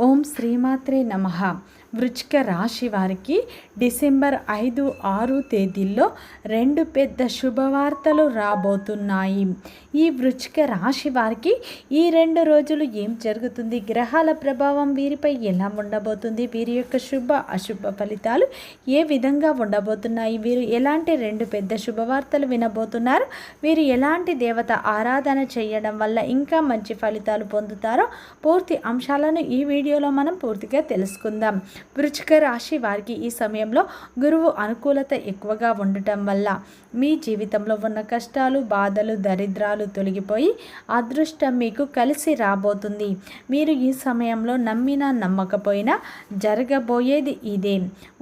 ఓం శ్రీమాత్రే నమ వృచ్చిక రాశి వారికి డిసెంబర్ ఐదు ఆరు తేదీల్లో రెండు పెద్ద శుభవార్తలు రాబోతున్నాయి. ఈ వృచ్చిక రాశి వారికి ఈ రెండు రోజులు ఏం జరుగుతుంది? గ్రహాల ప్రభావం వీరిపై ఎలా ఉండబోతుంది? వీరి యొక్క శుభ అశుభ ఫలితాలు ఏ విధంగా ఉండబోతున్నాయి? వీరు ఎలాంటి రెండు పెద్ద శుభవార్తలు వినబోతున్నారు? వీరు ఎలాంటి దేవత ఆరాధన చేయడం వల్ల ఇంకా మంచి ఫలితాలు పొందుతారో పూర్తి అంశాలను ఈ వీడియోలో మనం పూర్తిగా తెలుసుకుందాం. వృచ్చిక రాశి వారికి ఈ సమయంలో గురువు అనుకూలత ఎక్కువగా ఉండటం వల్ల మీ జీవితంలో ఉన్న కష్టాలు బాధలు దరిద్రాలు తొలగిపోయి అదృష్టం మీకు కలిసి రాబోతుంది. మీరు ఈ సమయంలో నమ్మినా నమ్మకపోయినా జరగబోయేది ఇదే.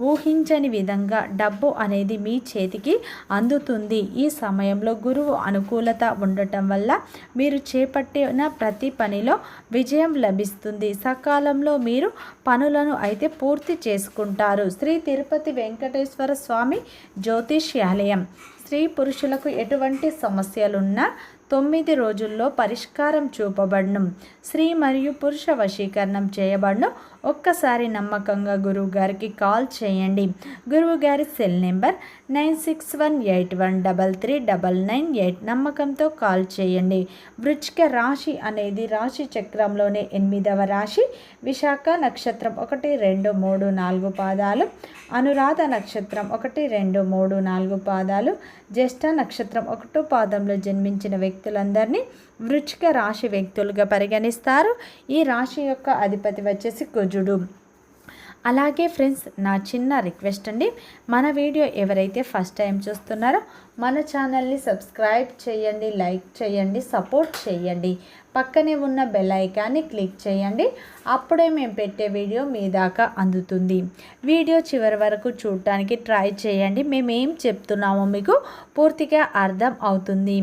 ఊహించని విధంగా డబ్బు అనేది మీ చేతికి అందుతుంది. ఈ సమయంలో గురువు అనుకూలత ఉండటం వల్ల మీరు చేపట్టిన ప్రతి పనిలో విజయం లభిస్తుంది. సకాలంలో మీరు పనులను అయితే పూర్తి చేసుకుంటారు. శ్రీ తిరుపతి వెంకటేశ్వర స్వామి జ్యోతిష్యాలయం. స్త్రీ పురుషులకు ఎటువంటి సమస్యలున్నా తొమ్మిది రోజుల్లో పరిష్కారం చూపబడను. స్త్రీ మరియు పురుష వశీకరణం చేయబడను. ఒక్కసారి నమ్మకంగా గురువు గారికి కాల్ చేయండి. గురువు గారి cell number nine six one eight one double three double nine eight నమ్మకంతో కాల్ చేయండి. వృచ్చిక రాశి అనేది రాశి చక్రంలోనే ఎనిమిదవ రాశి. విశాఖ నక్షత్రం ఒకటి రెండు మూడు నాలుగు పాదాలు. అనురాధ నక్షత్రం ఒకటి రెండు మూడు నాలుగు పాదాలు. జ్యేష్ఠ నక్షత్రం ఒకటో పాదంలో జన్మించిన వ్యక్తి వ్యక్తులందరినీ వృచ్చిక రాశి వ్యక్తులుగా పరిగణిస్తారు. ఈ రాశి యొక్క అధిపతి వచ్చేసి కుజుడు. అలాగే ఫ్రెండ్స్ నా చిన్న రిక్వెస్ట్ అండి. మన వీడియో ఎవరైతే ఫస్ట్ టైం చూస్తున్నారో మన ఛానల్ని సబ్స్క్రైబ్ చేయండి లైక్ చేయండి సపోర్ట్ చేయండి. పక్కనే ఉన్న బెల్ ఐకాన్ని క్లిక్ చేయండి. అప్పుడే మేము పెట్టే వీడియో మీ దాకా అందుతుంది. వీడియో చివరి వరకు చూడటానికి ట్రై చేయండి. మేము ఏం చెప్తున్నామో మీకు పూర్తిగా అర్థం అవుతుంది.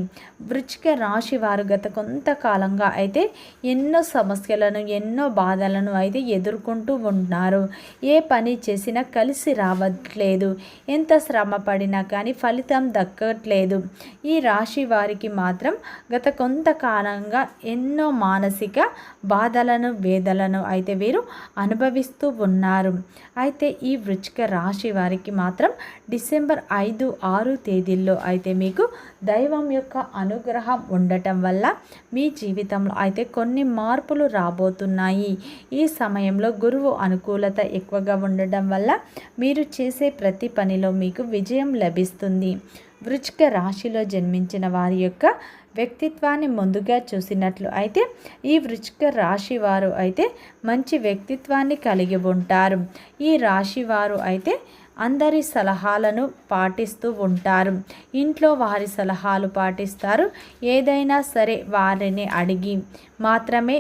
వృచ్చిక రాశి వారు గత కొంతకాలంగా అయితే ఎన్నో సమస్యలను ఎన్నో బాధలను అయితే ఎదుర్కొంటూ ఉంటున్నారు. ఏ పని చేసినా కలిసి రావట్లేదు. ఎంత శ్రమ పడినా కానీ ఫలితం దక్కట్లేదు. ఈ రాశి వారికి మాత్రం గత కొంతకాలంగా ఎన్నో మానసిక బాధలను వేదలను అయితే వీరు అనుభవిస్తూ ఉన్నారు. అయితే ఈ వృచ్చిక రాశి వారికి మాత్రం డిసెంబర్ ఐదు ఆరు తేదీల్లో అయితే మీకు దైవం యొక్క అనుగ్రహం ఉండటం వల్ల మీ జీవితంలో అయితే కొన్ని మార్పులు రాబోతున్నాయి. ఈ సమయంలో గురువు అనుకూలత ఎక్కువగా ఉండటం వల్ల మీరు చేసే ప్రతి పనిలో మీకు విజయం లభిస్తుంది. వృచ్చిక రాశిలో జన్మించిన వారి యొక్క వ్యక్తిత్వాన్ని ముందుగా చూసినట్లు అయితే ఈ వృచ్చిక రాశి వారు అయితే మంచి వ్యక్తిత్వాన్ని కలిగి ఉంటారు. ఈ రాశి వారు అయితే అందరి సలహాలను పాటిస్తూ ఉంటారు. ఇంట్లో వారి సలహాలు పాటిస్తారు. ఏదైనా సరే వారిని అడిగి మాత్రమే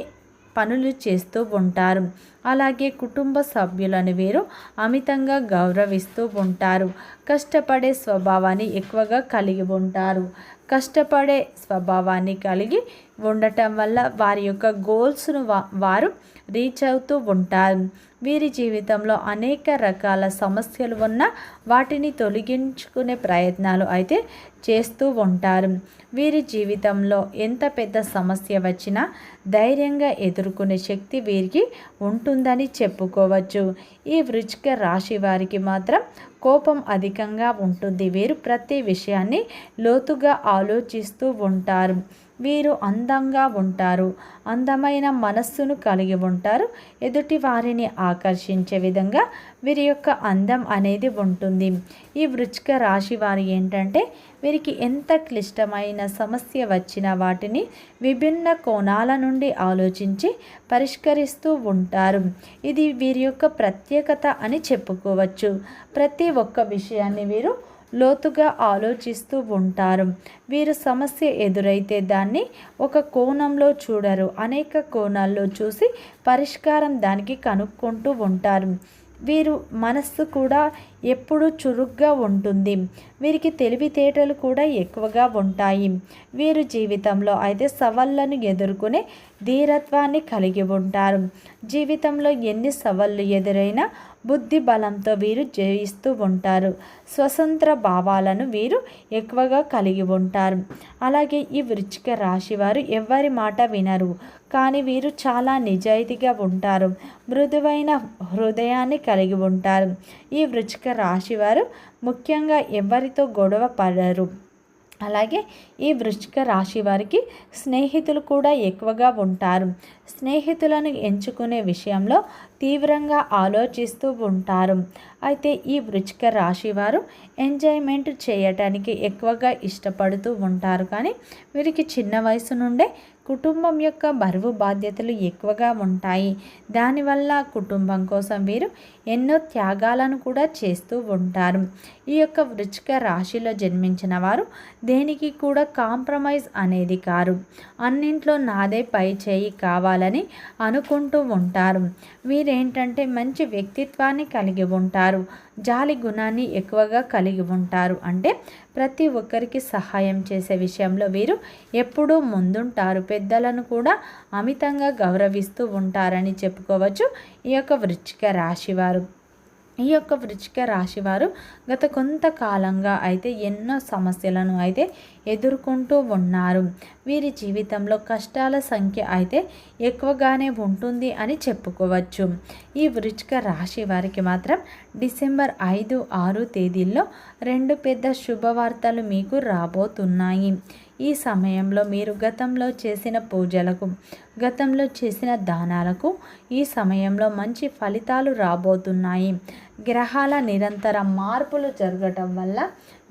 పనులు చేస్తూ ఉంటారు. అలాగే కుటుంబ సభ్యులను వీరు అమితంగా గౌరవిస్తూ ఉంటారు. కష్టపడే స్వభావాన్ని ఎక్కువగా కలిగి ఉంటారు. కష్టపడే స్వభావాన్ని కలిగి ఉండటం వల్ల వారి యొక్క గోల్స్ను వారు రీచ్ అవుతూ ఉంటారు. వీరి జీవితంలో అనేక రకాల సమస్యలు ఉన్న వాటిని తొలగించుకునే ప్రయత్నాలు అయితే చేస్తూ ఉంటారు. వీరి జీవితంలో ఎంత పెద్ద సమస్య వచ్చినా ధైర్యంగా ఎదుర్కొనే శక్తి వీరికి ఉంటుందని చెప్పుకోవచ్చు. ఈ వృచ్చిక రాశి వారికి మాత్రం కోపం అధికంగా ఉంటుంది. వీరు ప్రతి విషయాన్ని లోతుగా ఆలోచిస్తూ ఉంటారు. వీరు అందంగా ఉంటారు. అందమైన మనస్సును కలిగి ఉంటారు. ఎదుటి వారిని ఆకర్షించే విధంగా వీరి యొక్క అందం అనేది ఉంటుంది. ఈ వృచ్చిక రాశి వారు ఏంటంటే వీరికి ఎంత క్లిష్టమైన సమస్య వచ్చిన వాటిని విభిన్న కోణాల నుండి ఆలోచించి పరిష్కరిస్తూ ఉంటారు. ఇది వీరి యొక్క ప్రత్యేకత అని చెప్పుకోవచ్చు. ప్రతి ఒక్క విషయాన్ని వీరు లోతుగా ఆలోచిస్తూ ఉంటారు. వీరు సమస్య ఎదురైతే దాన్ని ఒక కోణంలో చూడరు. అనేక కోణాల్లో చూసి పరిష్కారం దానికి కనుక్కుంటూ ఉంటారు. వీరు మనస్సు కూడా ఎప్పుడూ చురుగ్గా ఉంటుంది. వీరికి తెలివితేటలు కూడా ఎక్కువగా ఉంటాయి. వీరు జీవితంలో అయితే సవాళ్ళను ఎదుర్కొనే ధీరత్వాన్ని కలిగి ఉంటారు. జీవితంలో ఎన్ని సవాళ్ళు ఎదురైనా బుద్ధి బలంతో వీరు జయిస్తూ ఉంటారు. స్వతంత్ర భావాలను వీరు ఎక్కువగా కలిగి ఉంటారు. అలాగే ఈ వృచ్చిక రాశి వారు ఎవరి మాట వినరు. కానీ వీరు చాలా నిజాయితీగా ఉంటారు. మృదువైన హృదయాన్ని కలిగి ఉంటారు. ఈ వృచ్చిక రాశి వారు ముఖ్యంగా ఎవరితో గొడవ పడరు. అలాగే ఈ వృశ్చిక రాశి వారికి స్నేహితులు కూడా ఎక్కువగా ఉంటారు. స్నేహితులను ఎంచుకునే విషయంలో తీవ్రంగా ఆలోచిస్తూ ఉంటారు. అయితే ఈ వృచ్చిక రాశి వారు ఎంజాయ్మెంట్ చేయటానికి ఎక్కువగా ఇష్టపడుతూ ఉంటారు. కానీ వీరికి చిన్న వయసు నుండే కుటుంబం యొక్క బరువు బాధ్యతలు ఎక్కువగా ఉంటాయి. దానివల్ల కుటుంబం కోసం వీరు ఎన్నో త్యాగాలను కూడా చేస్తూ ఉంటారు. ఈ యొక్క వృచ్చిక రాశిలో జన్మించిన వారు దేనికి కూడా కాంప్రమైజ్ అనేది కారు. అన్నింట్లో నాదే పై చేయి కావాలని అనుకుంటూ ఉంటారు. వీరేంటంటే మంచి వ్యక్తిత్వాన్ని కలిగి ఉంటారు. జాలి గుణాన్ని ఎక్కువగా కలిగి ఉంటారు. అంటే ప్రతి ఒక్కరికి సహాయం చేసే విషయంలో వీరు ఎప్పుడూ ముందుంటారు. పెద్దలను కూడా అమితంగా గౌరవిస్తూ ఉంటారని చెప్పుకోవచ్చు ఈ యొక్క వృచ్చిక రాశివారు. ఈ యొక్క వృచ్చిక రాశివారు గత కొంతకాలంగా అయితే ఎన్నో సమస్యలను అయితే ఎదుర్కొంటూ ఉన్నారు. వీరి జీవితంలో కష్టాల సంఖ్య అయితే ఎక్కువగానే ఉంటుంది అని చెప్పుకోవచ్చు. ఈ వృచ్చిక రాశి వారికి మాత్రం డిసెంబర్ ఐదు ఆరు తేదీల్లో రెండు పెద్ద శుభవార్తలు మీకు రాబోతున్నాయి. ఈ సమయంలో మీరు గతంలో చేసిన పూజలకు గతంలో చేసిన దానాలకు ఈ సమయంలో మంచి ఫలితాలు రాబోతున్నాయి. గ్రహాల నిరంతర మార్పులు జరగటం వల్ల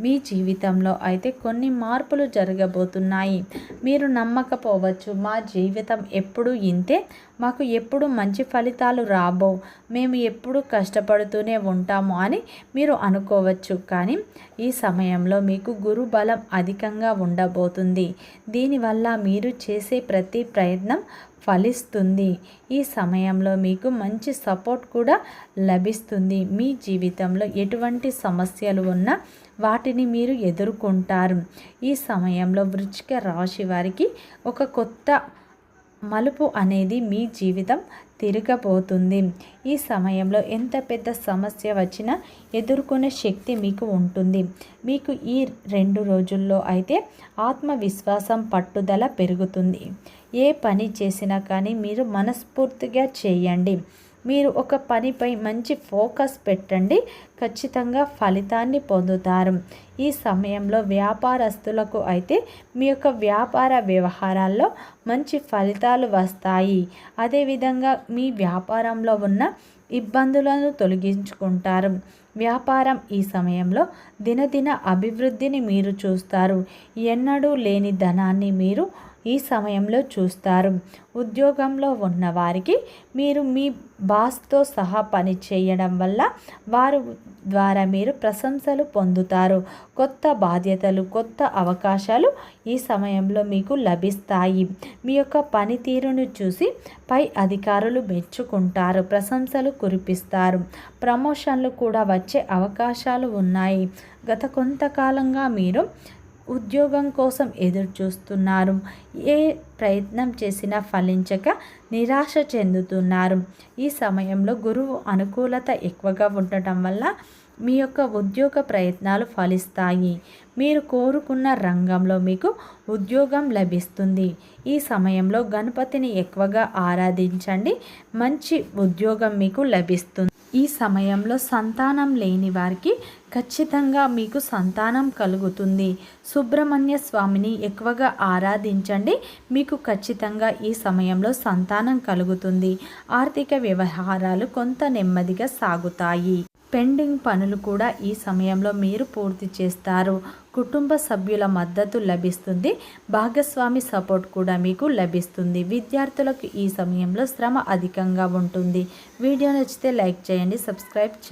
మీ జీవితంలో అయితే కొన్ని మార్పులు జరగబోతున్నాయి. మీరు నమ్మకపోవచ్చు మా జీవితం ఎప్పుడు ఇంతే మాకు ఎప్పుడు మంచి ఫలితాలు రాబో మేము ఎప్పుడు కష్టపడుతూనే ఉంటాము అని మీరు అనుకోవచ్చు. కానీ ఈ సమయంలో మీకు గురు బలం అధికంగా ఉండబోతుంది. దీనివల్ల మీరు చేసే ప్రతి ప్రయత్నం ఫలిస్తుంది. ఈ సమయంలో మీకు మంచి సపోర్ట్ కూడా లభిస్తుంది. మీ జీవితంలో ఎటువంటి సమస్యలు ఉన్నా వాటిని మీరు ఎదుర్కొంటారు. ఈ సమయంలో వృచ్చిక రాశి వారికి ఒక కొత్త మలుపు అనేది మీ జీవితం తిరగబోతుంది. ఈ సమయంలో ఎంత పెద్ద సమస్య వచ్చినా ఎదుర్కొనే శక్తి మీకు ఉంటుంది. మీకు ఈ రెండు రోజుల్లో అయితే ఆత్మవిశ్వాసం పట్టుదల పెరుగుతుంది. ఏ పని చేసినా కానీ మీరు మనస్ఫూర్తిగా చేయండి. మీరు ఒక పనిపై మంచి ఫోకస్ పెట్టండి. ఖచ్చితంగా ఫలితాన్ని పొందుతారు. ఈ సమయంలో వ్యాపారస్తులకు అయితే మీ యొక్క వ్యాపార వ్యవహారాల్లో మంచి ఫలితాలు వస్తాయి. అదేవిధంగా మీ వ్యాపారంలో ఉన్న ఇబ్బందులను తొలగించుకుంటారు. వ్యాపారం ఈ సమయంలో దినదిన అభివృద్ధిని మీరు చూస్తారు. ఎన్నడూ లేని ధనాన్ని మీరు ఈ సమయంలో చూస్తారు. ఉద్యోగంలో ఉన్న వారికి మీరు మీ బాస్తో సహా పని చేయడం వల్ల వారు ద్వారా మీరు ప్రశంసలు పొందుతారు. కొత్త బాధ్యతలు కొత్త అవకాశాలు ఈ సమయంలో మీకు లభిస్తాయి. మీ యొక్క పనితీరును చూసి పై అధికారులు మెచ్చుకుంటారు ప్రశంసలు కురిపిస్తారు. ప్రమోషన్లు కూడా వచ్చే అవకాశాలు ఉన్నాయి. గత కొంతకాలంగా మీరు ఉద్యోగం కోసం ఎదురు చూస్తున్నారు ఏ ప్రయత్నం చేసినా ఫలించక నిరాశ చెందుతున్నారు. ఈ సమయంలో గురువు అనుకూలత ఎక్కువగా ఉండటం వల్ల మీ యొక్క ఉద్యోగ ప్రయత్నాలు ఫలిస్తాయి. మీరు కోరుకున్న రంగంలో మీకు ఉద్యోగం లభిస్తుంది. ఈ సమయంలో గణపతిని ఎక్కువగా ఆరాధించండి. మంచి ఉద్యోగం మీకు లభిస్తుంది. ఈ సమయంలో సంతానం లేని వారికి ఖచ్చితంగా మీకు సంతానం కలుగుతుంది. సుబ్రహ్మణ్య స్వామిని ఎక్కువగా ఆరాధించండి. మీకు ఖచ్చితంగా ఈ సమయంలో సంతానం కలుగుతుంది. ఆర్థిక వ్యవహారాలు కొంత నెమ్మదిగా సాగుతాయి. పెండింగ్ పనులు కూడా ఈ సమయంలో మీరు పూర్తి చేస్తారు. కుటుంబ సభ్యుల మద్దతు లభిస్తుంది. భాగస్వామి సపోర్ట్ కూడా మీకు లభిస్తుంది. విద్యార్థులకు ఈ సమయంలో శ్రమ అధికంగా ఉంటుంది. వీడియో నచ్చితే లైక్ చేయండి సబ్స్క్రైబ్ చేయండి.